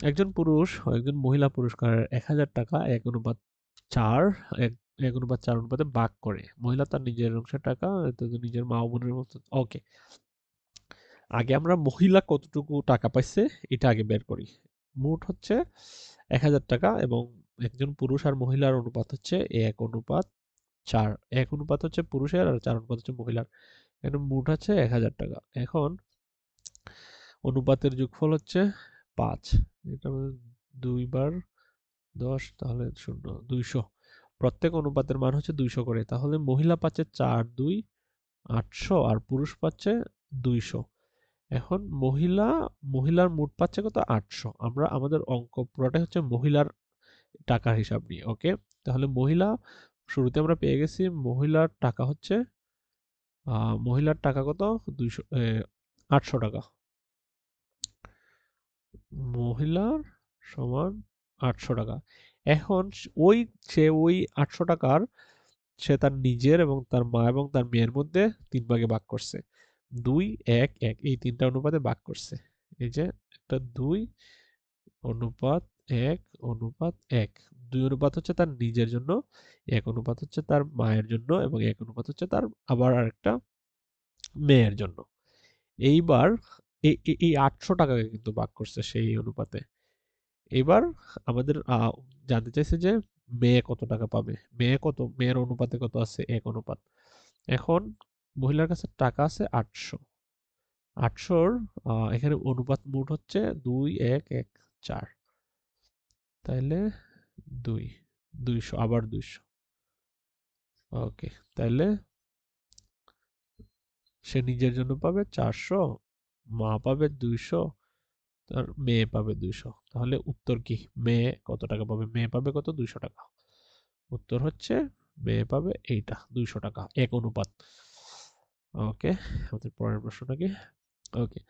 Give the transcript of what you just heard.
একজন পুরুষ একজন মহিলা পুরস্কারের এক হাজার টাকা এক অনুপাত চার, এক অনুপাত চার অনুপাতে ভাগ করে। মহিলা তার নিজের অংশের টাকা নিজের মা বোনের মতো। ওকে আগে আমরা মহিলা কতটুকু টাকা পাইছে, এটা আগে বের করি। মোট হচ্ছে এক হাজার টাকা এবং একজন পুরুষ আর মহিলার অনুপাত হচ্ছে এক অনুপাত চার। এক অনুপাত হচ্ছে পুরুষের আর চার অনুপাত হচ্ছে মহিলার। এখানে মোট হচ্ছে এক হাজার টাকা। এখন অনুপাতের যোগফল হচ্ছে পাঁচ। এটা দুইবার দশ, তাহলে শূন্য, দুইশো। প্রত্যেক অনুপাতের মান হচ্ছে দুইশো করে। তাহলে মহিলা পাচ্ছে চার, দুই, আটশো আর পুরুষ পাচ্ছে দুইশো। এখন মহিলা, মহিলার মোট পাচ্ছে কত? আটশো। আমরা আমাদের অঙ্ক পুরোটাই হচ্ছে মহিলার টাকার হিসাব নিয়ে, ওকে? তাহলে মহিলা, শুরুতে আমরা পেয়ে গেছি মহিলার টাকা হচ্ছে মহিলার টাকা কত? দুইশো আটশো টাকা। মহিলার সমান আটশো টাকা। এখন ওই সে ওই আটশো টাকার সে তার নিজের এবং তার মা এবং তার মেয়ের মধ্যে তিন ভাগে ভাগ করছে। দুই, এক এক, এই তিনটা অনুপাতে ভাগ করছে। এই যে একটা দুই, অনুপাত এক অনুপাত এক। দুই অনুপাত হচ্ছে তার নিজের জন্য, এক অনুপাত হচ্ছে তার মায়ের জন্য এবং এক অনুপাত হচ্ছে তার আবার আরেকটা মেয়ের জন্য। এইবার এই আটশো টাকাকে কিন্তু ভাগ করছে সেই অনুপাতে। এবার আমাদের জানতে চাইছে যে মেয়ে কত টাকা পাবে? মেয়ে কত, মেয়ের অনুপাতে কত আছে? এক অনুপাত। এখন মহিলার কাছে টাকা আছে আটশো। আটশোর এখানে অনুপাত মোট হচ্ছে দুই, এক এক, চার। তাইলে দুই, দুইশো, আবার দুইশো। ওকে, তাইলে সে নিজের জন্য পাবে চারশো মা পাবে দুইশো, তার মেয়ে পাবে দুইশো। তাহলে উত্তর কি? মেয়ে কত টাকা পাবে? মেয়ে পাবে কত? দুইশো টাকা। উত্তর হচ্ছে মেয়ে পাবে এইটা, দুইশো টাকা, এক অনুপাত। ওকে, আমাদের পরের প্রশ্নটা কি? ওকে।